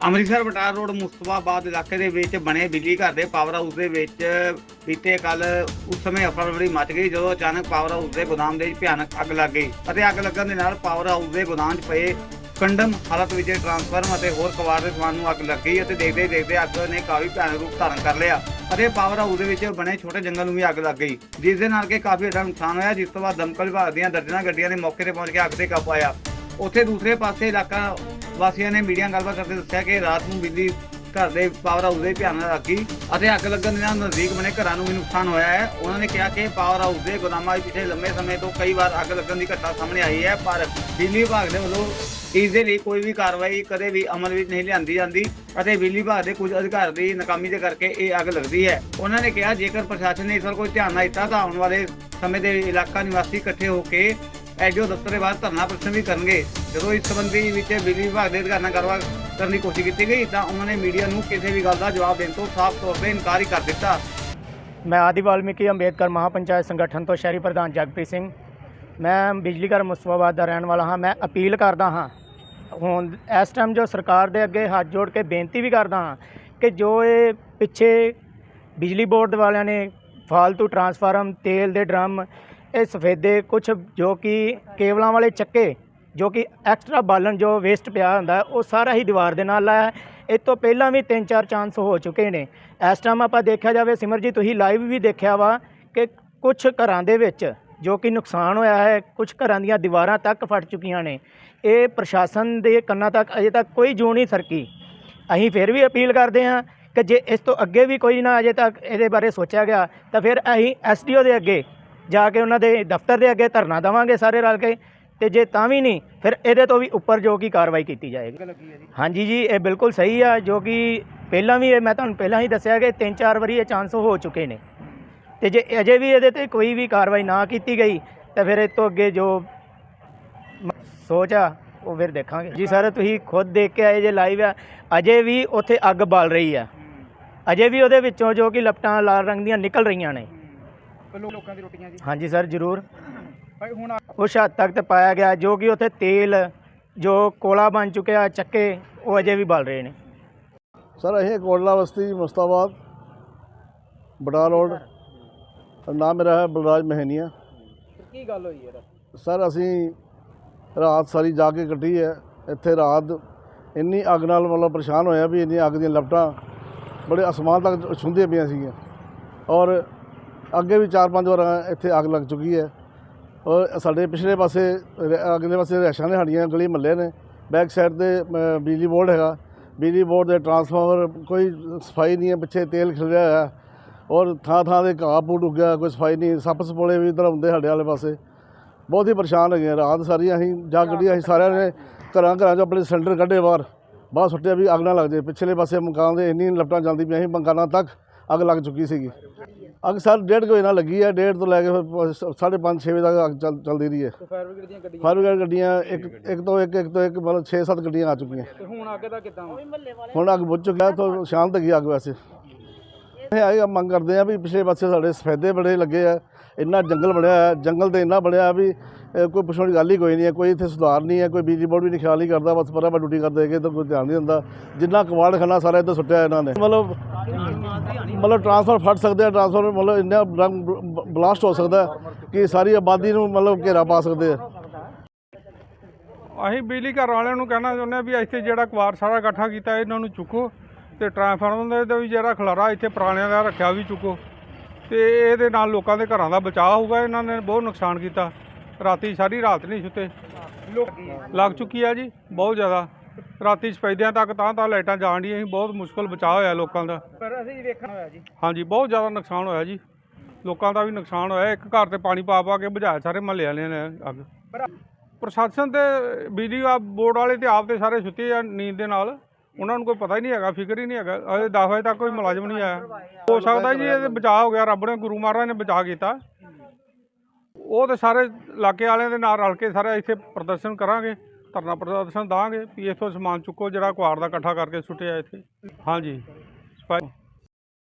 Amritsar Batala road ਮੁਸਤਫਾਬਾਦ ਇਲਾਕੇ ਦੇ ਵਿੱਚ ਬਣੇ ਬਿਜਲੀ ਘਰ ਦੇ ਪਾਵਰ ਹਾਊਸ ਦੇ ਵਿੱਚ ਬੀਤੇ ਕੱਲ ਉਸ ਸਮੇਂ ਅਫਰਾਤਫਰੀ ਮਚ ਗਈ ਜਦੋਂ ਅਚਾਨਕ ਪਾਵਰ ਹਾਊਸ ਦੇ ਗੋਦਾਮ ਦੇ ਵਿੱਚ ਭਿਆਨਕ ਅੱਗ ਲੱਗ ਗਈ ਅਤੇ ਅੱਗ ਲੱਗਣ ਦੇ ਨਾਲ ਪਾਵਰ ਹਾਊਸ ਦੇ ਗੋਦਾਮ 'ਚ ਪਏ ਕੰਡਮ, ਹਾਲਤ ਵਿੱਚ ਟਰਾਂਸਫਾਰਮ ਅਤੇ ਹੋਰ ਕਵਾੜ ਦੇ ਸਮਾਨ ਨੂੰ ਅੱਗ ਲੱਗ ਗਈ ਅਤੇ ਦੇਖਦੇ ਦੇਖਦੇ ਅੱਗ ਨੇ ਕਾਫੀ ਭਿਆਨਕ ਰੂਪ ਧਾਰਨ ਕਰ ਲਿਆ ਅਤੇ ਪਾਵਰ ਹਾਊਸ ਦੇ ਵਿੱਚ ਬਣੇ ਛੋਟੇ ਜੰਗਲ ਨੂੰ ਵੀ ਅੱਗ ਲੱਗ ਗਈ, ਜਿਸ ਦੇ ਨਾਲ ਕਿ ਕਾਫੀ ਵੱਡਾ ਨੁਕਸਾਨ ਹੋਇਆ, ਜਿਸ ਤੋਂ ਬਾਅਦ ਦਮਕਲ ਵਿਭਾਗ ਦੀਆਂ ਦਰਜਨਾਂ ਗੱਡੀਆਂ ਨੇ ਮੌਕੇ ਤੇ ਪਹੁੰਚ ਕੇ ਅੱਗ ਤੇ ਕਾਬੂ ਪਾਇਆ। ਉੱਥੇ ਦੂਸਰੇ ਪਾਸੇ ਇਲਾਕਾ ਵਾਸੀਆਂ ਨੇ ਮੀਡੀਆ ਨਾਲ ਗੱਲਬਾਤ ਕਰਦੇ ਦੱਸਿਆ ਕਿ ਰਾਤ ਨੂੰ ਬਿਜਲੀ ਘਰ ਦੇ ਪਾਵਰ ਹਾਊਸ ਦੇ ਭਿਆਨਕ ਅੱਗ ਲੱਗੀ ਅਤੇ ਅੱਗ ਲੱਗਣ ਦੇ ਨਾਲ ਨਜ਼ਦੀਕ ਬਣੇ ਘਰਾਂ ਨੂੰ ਵੀ ਨੁਕਸਾਨ ਹੋਇਆ ਹੈ। ਉਹਨਾਂ ਨੇ ਕਿਹਾ ਕਿ ਪਾਵਰ ਹਾਊਸ ਦੇ ਗੋਦਾਮਾਂ ਵਿੱਚ ਪਿਛਲੇ ਲੰਮੇ ਸਮੇਂ ਤੋਂ ਕਈ ਵਾਰ ਅੱਗ ਲੱਗਣ ਦੀ ਘਟਨਾ ਸਾਹਮਣੇ ਆਈ ਹੈ, ਪਰ ਬਿਜਲੀ ਵਿਭਾਗ ਦੇ ਵੱਲੋਂ ਇਸ ਦੇ ਲਈ ਕੋਈ ਵੀ ਕਾਰਵਾਈ ਕਦੇ ਵੀ ਅਮਲ ਵਿੱਚ ਨਹੀਂ ਲਿਆਂਦੀ ਜਾਂਦੀ ਅਤੇ ਬਿਜਲੀ ਵਿਭਾਗ ਦੇ ਕੁਝ ਅਧਿਕਾਰ ਦੀ ਨਾਕਾਮੀ ਦੇ ਕਰਕੇ ਇਹ ਅੱਗ ਲੱਗਦੀ ਹੈ। ਉਹਨਾਂ ਨੇ ਕਿਹਾ, ਜੇਕਰ ਪ੍ਰਸ਼ਾਸਨ ਨੇ ਇਸ ਵੱਲ ਕੋਈ ਧਿਆਨ ਨਾ ਦਿੱਤਾ, ਤਾਂ ਆਉਣ ਵਾਲੇ ਸਮੇਂ ਦੇ ਇਲਾਕਾ ਨਿਵਾਸੀ ਇਕੱਠੇ ਹੋ ਕੇ ਐਡੀਓ ਦਫ਼ਤਰ ਦੇ ਬਾਅਦ ਧਰਨਾ ਪ੍ਰਦਰਸ਼ਨ ਵੀ ਕਰਨਗੇ। ਜਦੋਂ ਇਸ ਸੰਬੰਧੀ ਵਿੱਚ ਬਿਜਲੀ ਵਿਭਾਗ ਦੇ ਅਧਿਕਾਰੀਆਂ ਨਾਲ ਗੱਲਬਾਤ ਕਰਨ ਦੀ ਕੋਸ਼ਿਸ਼ ਕੀਤੀ ਗਈ, ਤਾਂ ਉਹਨਾਂ ਨੇ ਮੀਡੀਆ ਨੂੰ ਕਿਸੇ ਵੀ ਗੱਲ ਦਾ ਜਵਾਬ ਦੇਣ ਤੋਂ ਸਾਫ਼ ਤੌਰ ਤੇ ਇਨਕਾਰ ਹੀ ਕਰ ਦਿੱਤਾ। ਮੈਂ ਆਦਿ ਵਾਲਮੀਕੀ ਅੰਬੇਦਕਰ ਮਹਾਪੰਚਾਇਤ ਸੰਗਠਨ ਤੋਂ ਸ਼ਹਿਰੀ ਪ੍ਰਧਾਨ ਜਗਪ੍ਰੀਤ ਸਿੰਘ। ਮੈਂ ਬਿਜਲੀ ਘਰ ਮੁਸਤਫਾਬਾਦ ਦਾ ਰਹਿਣ ਵਾਲਾ ਹਾਂ। ਮੈਂ ਅਪੀਲ ਕਰਦਾ ਹਾਂ, ਹੁਣ ਇਸ ਟਾਈਮ ਜੋ ਸਰਕਾਰ ਦੇ ਅੱਗੇ ਹੱਥ ਜੋੜ ਕੇ ਬੇਨਤੀ ਵੀ ਕਰਦਾ ਹਾਂ ਕਿ ਜੋ ਇਹ ਪਿੱਛੇ ਬਿਜਲੀ ਬੋਰਡ ਵਾਲਿਆਂ ਨੇ ਫਾਲਤੂ ਟਰਾਂਸਫਾਰਮ, ਤੇਲ ਦੇ ਡਰਮ ਇਹ ਸਫੇਦੇ ਕੁਝ ਜੋ ਕਿ ਕੇਬਲਾਂ ਵਾਲੇ ਚੱਕੇ, ਜੋ ਕਿ ਐਕਸਟਰਾ ਬਾਲਣ ਜੋ ਵੇਸਟ ਪਿਆ ਹੁੰਦਾ, ਉਹ ਸਾਰਾ ਹੀ ਦੀਵਾਰ ਦੇ ਨਾਲ ਲਾਇਆ। ਇਹ ਤੋਂ ਪਹਿਲਾਂ ਵੀ ਤਿੰਨ ਚਾਰ ਚਾਂਸ ਹੋ ਚੁੱਕੇ ਨੇ। ਇਸ ਟਾਈਮ ਆਪਾਂ ਦੇਖਿਆ ਜਾਵੇ, ਸਿਮਰ ਜੀ, ਤੁਸੀਂ ਲਾਈਵ ਵੀ ਦੇਖਿਆ ਵਾ ਕਿ ਕੁਝ ਘਰਾਂ ਦੇ ਵਿੱਚ ਜੋ ਕਿ ਨੁਕਸਾਨ ਹੋਇਆ ਹੈ ਕੁਝ ਘਰਾਂ ਦੀਆਂ ਦੀਵਾਰਾਂ ਤੱਕ ਫਟ ਚੁੱਕੀਆਂ ਨੇ। ਇਹ ਪ੍ਰਸ਼ਾਸਨ ਦੇ ਕੰਨਾਂ ਤੱਕ ਅਜੇ ਤੱਕ ਕੋਈ ਜੂ ਨਹੀਂ ਸਰਕੀ। ਅਸੀਂ ਫਿਰ ਵੀ ਅਪੀਲ ਕਰਦੇ ਹਾਂ ਕਿ ਜੇ ਇਸ ਤੋਂ ਅੱਗੇ ਵੀ ਕੋਈ ਨਾ ਅਜੇ ਤੱਕ ਇਹਦੇ ਬਾਰੇ ਸੋਚਿਆ ਗਿਆ, ਤਾਂ ਫਿਰ ਅਸੀਂ ਐਸਡੀਓ ਦੇ ਅੱਗੇ ਜਾ ਕੇ ਉਹਨਾਂ ਦੇ ਦਫ਼ਤਰ ਦੇ ਅੱਗੇ ਧਰਨਾ ਦੇਵਾਂਗੇ ਸਾਰੇ ਰਲ ਕੇ ਤੇ ਜੇ ਤਾਂ ਵੀ ਨਹੀਂ ਫਿਰ ਇਹਦੇ ਤੋਂ ਵੀ ਉੱਪਰ ਜੋ ਕਿ ਕਾਰਵਾਈ ਕੀਤੀ ਜਾਏਗੀ। ਹਾਂਜੀ ਜੀ ਇਹ ਬਿਲਕੁਲ ਸਹੀ ਆ ਜੋ ਕਿ ਪਹਿਲਾਂ ਵੀ ਇਹ ਮੈਂ ਤੁਹਾਨੂੰ ਪਹਿਲਾਂ ਹੀ ਦੱਸਿਆ ਕਿ ਤਿੰਨ ਚਾਰ ਵਾਰੀ ਇਹ ਚਾਂਸ ਹੋ ਚੁੱਕੇ ਨੇ। ਤੇ ਜੇ ਅਜੇ ਵੀ ਇਹਦੇ ਤੇ ਕੋਈ ਵੀ ਕਾਰਵਾਈ ਨਾ ਕੀਤੀ ਗਈ ਤਾਂ ਫਿਰ ਇਹ ਤੋਂ ਅੱਗੇ ਜੋ ਸੋਚ ਆ ਉਹ ਫਿਰ ਦੇਖਾਂਗੇ। ਜੀ ਸਰ ਤੁਸੀਂ ਖੁਦ ਦੇਖ ਕੇ ਆਏ ਜੇ ਲਾਈਵ ਆ ਅਜੇ ਵੀ ਉੱਥੇ ਅੱਗ ਬਲ ਰਹੀ ਆ। ਅਜੇ ਵੀ ਉਹਦੇ ਵਿੱਚੋਂ ਜੋ ਕਿ ਲਪਟਾਂ ਲਾਲ ਰੰਗ ਦੀਆਂ ਨਿਕਲ ਰਹੀਆਂ ਨੇ। ਲੋਕਾਂ ਦੀ ਰੋਟੀਆਂ ਜੀ। ਹਾਂਜੀ ਸਰ ਜ਼ਰੂਰ। ਭਾਈ ਹੁਣ ਉਸ ਹੱਦ ਤੱਕ ਤੇ ਪਾਇਆ ਗਿਆ ਜੋ ਕਿ ਉੱਥੇ ਤੇਲ ਜੋ ਕੋਲਾ ਬਣ ਚੁੱਕਿਆ ਚੱਕੇ ਉਹ ਅਜੇ ਵੀ ਬਲ ਰਹੇ ਨੇ। ਸਰ ਇਹ ਕੋਟਲਾ ਬਸਤੀ ਮੁਸਤਾਬਾਦ ਬੜਾ ਰੋਡ। ਨਾਮ ਮੇਰਾ ਹੈ ਬਲਰਾਜ ਮਹਿਨੀਆ। ਕੀ ਗੱਲ ਹੋਈ ਯਾਰ ਸਰ ਅਸੀਂ ਰਾਤ ਸਾਰੀ ਜਾ ਕੇ ਕੱਢੀ ਹੈ। ਇੱਥੇ ਰਾਤ ਇੰਨੀ ਅੱਗ ਨਾਲ ਮਤਲਬ ਪਰੇਸ਼ਾਨ ਹੋਇਆ ਵੀ ਇੰਨੀ ਅੱਗ ਦੀਆਂ ਲਪਟਾਂ ਬੜੇ ਅਸਮਾਨ ਤੱਕ ਛੁੰਦੀਆਂ ਪਈਆਂ ਸੀਗੀਆਂ। ਔਰ ਅੱਗੇ ਵੀ ਚਾਰ ਪੰਜ ਵਾਰ ਇੱਥੇ ਅੱਗ ਲੱਗ ਚੁੱਕੀ ਹੈ। ਔਰ ਸਾਡੇ ਪਿਛਲੇ ਪਾਸੇ ਅਗਲੇ ਪਾਸੇ ਰੈਸ਼ਾਂ ਨੇ ਸਾਡੀਆਂ ਗਲੀ ਮਹੱਲੇ ਨੇ। ਬੈਕ ਸਾਈਡ ਤੇ ਅ, ਬਿਜਲੀ ਬੋਰਡ ਹੈਗਾ। ਬਿਜਲੀ ਬੋਰਡ ਦੇ ਟਰਾਂਸਫਾਰਮਰ ਕੋਈ ਸਫ਼ਾਈ ਨਹੀਂ ਹੈ ਪਿੱਛੇ ਤੇਲ ਖਿਲਰਿਆ ਹੋਇਆ। ਔਰ ਥਾਂ ਥਾਂ ਦੇ ਘਾਹ ਪੂਟ ਉੱਗਿਆ ਕੋਈ ਸਫ਼ਾਈ ਨਹੀਂ। ਸੱਪ ਸਪੋਲੇ ਵੀ ਇੱਧਰ ਆਉਂਦੇ ਸਾਡੇ ਵਾਲੇ ਪਾਸੇ। ਬਹੁਤ ਹੀ ਪਰੇਸ਼ਾਨ ਹੈਗੇ ਰਾਤ ਸਾਰੀ ਅਸੀਂ ਜਾ ਗੱਡੀ ਅਸੀਂ ਸਾਰਿਆਂ ਨੇ ਘਰਾਂ ਘਰਾਂ 'ਚੋਂ ਆਪਣੇ ਸਿਲੰਡਰ ਕੱਢੇ ਬਾਹਰ। ਬਾਹਰ ਸੁੱਟਿਆ ਵੀ ਅੱਗ ਨਾ ਲੱਗ ਜਾਏ। ਪਿਛਲੇ ਪਾਸੇ ਮਕਾਨ ਦੇ ਇੰਨੀ ਲਪਟਾਂ ਜਾਂਦੀ ਪਈਆਂ ਸੀ ਮਕਾਨਾਂ ਤੱਕ। ਅੱਗ ਲੱਗ ਚੁੱਕੀ ਸੀਗੀ। ਅੱਗ ਸਰ ਡੇਢ ਕੁ ਵਜੇ ਨਾਲ ਲੱਗੀ ਹੈ ਡੇਢ ਤੋਂ ਲੈ ਕੇ ਫਿਰ ਸ- ਸਾਢੇ ਪੰਜ ਛੇ ਵਜੇ ਤੱਕ ਅੱਗ ਚੱਲ ਚੱਲਦੀ ਰਹੀ ਹੈ। ਤੇ ਫਾਇਰ ਬ੍ਰਿਗੇਡ ਦੀਆਂ ਗੱਡੀਆਂ? ਫਾਇਰ ਬ੍ਰਿਗੇਡ ਗੱਡੀਆਂ ਇੱਕ ਇੱਕ ਤੋਂ ਇੱਕ ਇੱਕ ਤੋਂ ਇੱਕ ਮਤਲਬ 6-7 ਗੱਡੀਆਂ ਆ ਚੁੱਕੀਆਂ। ਤੇ ਹੁਣ ਅੱਗ ਦਾ ਕਿਦਾਂ ਹੁਣ ਅੱਗ ਬੁੱਝ ਚੁੱਕੀ ਹੈ ਤਾਂ ਸ਼ਾਂਤ ਹੈਗੀ ਅੱਗ ਵੈਸੇ। ਇਹ ਆਈ ਮੰਗ ਕਰਦੇ ਆ ਵੀ ਪਿਛਲੇ ਪਾਸੇ ਸਾਡੇ ਸਫੈਦੇ ਬੜੇ ਲੱਗੇ ਆ ਇੰਨਾ ਜੰਗਲ ਬਣਿਆ ਹੈ ਜੰਗਲ ਤੇ ਇੰਨਾ ਬਣਿਆ ਵੀ ਅ, ਕੋਈ ਪੁੱਛਣ ਦੀ ਗੱਲ ਹੀ ਕੋਈ ਨਹੀਂ ਹੈ ਕੋਈ ਇੱਥੇ ਸੁਧਾਰ ਨਹੀਂ ਹੈ ਕੋਈ ਬਿਜਲੀ ਬੋਰਡ ਵੀ ਨਹੀਂ ਖਿਆਲ ਹੀ ਕਰਦਾ ਬਸ ਪਰਾਂ ਡਿਊਟੀ ਕਰਦੇ ਹੈਗੇ ਤਾਂ ਕੋਈ ਧਿਆਨ ਨਹੀਂ ਦਿੰਦਾ। ਜਿੰਨਾ ਕਵਾੜ ਖਾਨਾ ਸਾਰਾ ਇੱਧਰ ਸੁੱਟਿਆ ਇਹਨਾਂ ਨੇ। ਮਤਲਬ ਮਤਲਬ ਟਰਾਂਸਫਰ ਫਟ ਸਕਦੇ ਆ ਟਰਾਂਸਫਰ ਮਤਲਬ ਇੰਨਾ ਬਲਾਸਟ ਹੋ ਸਕਦਾ ਕਿ ਸਾਰੀ ਆਬਾਦੀ ਨੂੰ ਮਤਲਬ ਘੇਰਾ ਪਾ ਸਕਦੇ ਆ। ਅਸੀਂ ਬਿਜਲੀ ਘਰ ਵਾਲਿਆਂ ਨੂੰ ਕਹਿਣਾ ਚਾਹੁੰਦੇ ਹਾਂ ਵੀ ਇੱਥੇ ਜਿਹੜਾ ਕਵਾਰ ਸਾਰਾ ਇਕੱਠਾ ਕੀਤਾ, ਇਹਨਾਂ ਨੂੰ ਚੁੱਕੋ ਤੇ ਟਰਾਂਸਫਾਰਮਰ ਦਾ ਵੀ ਜਿਹੜਾ ਖਲਾਰਾ ਇੱਥੇ ਪੁਰਾਣਿਆਂ ਦਾ ਰੱਖਿਆ ਵੀ ਚੁੱਕੋ। ਤੇ ਇਹਦੇ ਨਾਲ ਲੋਕਾਂ ਦੇ ਘਰਾਂ ਦਾ ਬਚਾਅ ਹੋਊਗਾ, ਇਹਨਾਂ ਨੇ ਬਹੁਤ ਨੁਕਸਾਨ ਕੀਤਾ। ਰਾਤੀ ਸਾਰੀ ਰਾਤ ਨਹੀਂ ਸੁੱਤੇ। ਲੱਗ ਚੁੱਕੀ ਆ ਜੀ, ਬਹੁਤ ਜ਼ਿਆਦਾ। ਰਾਤੀ ਸਪੈਦਿਆਂ ਤੱਕ ਤਾਂ ਤਾਂ ਲਾਈਟਾਂ ਜਾਣ ਡੀਆਂ ਸੀ ਬਹੁਤ ਮੁਸ਼ਕਲ ਬਚਾਅ ਹੋਇਆ ਲੋਕਾਂ ਦਾ। ਪਰ ਅਸੀਂ ਵੇਖਣ ਹੋਇਆ ਜੀ। ਹਾਂਜੀ ਬਹੁਤ ਜ਼ਿਆਦਾ ਨੁਕਸਾਨ ਹੋਇਆ ਜੀ। ਲੋਕਾਂ ਦਾ ਵੀ ਨੁਕਸਾਨ ਹੋਇਆ ਇੱਕ ਘਰ ਤੇ ਪਾਣੀ ਪਾ ਪਾ ਕੇ ਬੁਝਾਇਆ ਸਾਰੇ ਮਹੱਲੇ ਵਾਲਿਆਂ ਨੇ ਅੱਗ। ਪ੍ਰਸ਼ਾਸਨ ਤੇ ਬਿਜਲੀ ਆ ਬੋਰਡ ਵਾਲੇ ਤੇ ਆਪ ਤੇ ਸਾਰੇ ਸੁੱਤੇ ਆ ਨੀਂਦ ਦੇ ਨਾਲ। ਉਹਨਾਂ ਨੂੰ ਕੋਈ ਪਤਾ ਹੀ ਨਹੀਂ ਹੈਗਾ ਫਿਕਰ ਹੀ ਨਹੀਂ ਹੈਗਾ। ਅਜੇ 10 ਵਜੇ ਤੱਕ ਕੋਈ ਮੁਲਾਜ਼ਮ ਨਹੀਂ ਆਇਆ। ਹੋ ਸਕਦਾ ਜੀ ਇਹ ਬਚਾਅ ਹੋ ਗਿਆ ਰੱਬ ਨੇ ਗੁਰੂ ਮਹਾਰਾਜ ਨੇ ਬਚਾਅ ਕੀਤਾ। ਉਹ ਤੇ ਸਾਰੇ ਇਲਾਕੇ ਵਾਲਿਆਂ ਦੇ ਨਾਲ ਰਲ ਕੇ ਸਾਰੇ ਇੱਥੇ ਪ੍ਰਦਰਸ਼ਨ ਕਰਾਂਗੇ। ਧਰਨਾ ਪ੍ਰਦਰਸ਼ਨ ਦਾਂਗੇ ਵੀ ਇੱਥੋਂ ਸਮਾਨ ਚੁੱਕੋ ਜਿਹੜਾ ਕੁਆਰ ਦਾ ਇਕੱਠਾ ਕਰਕੇ ਸੁੱਟਿਆ ਇੱਥੇ। ਹਾਂਜੀ।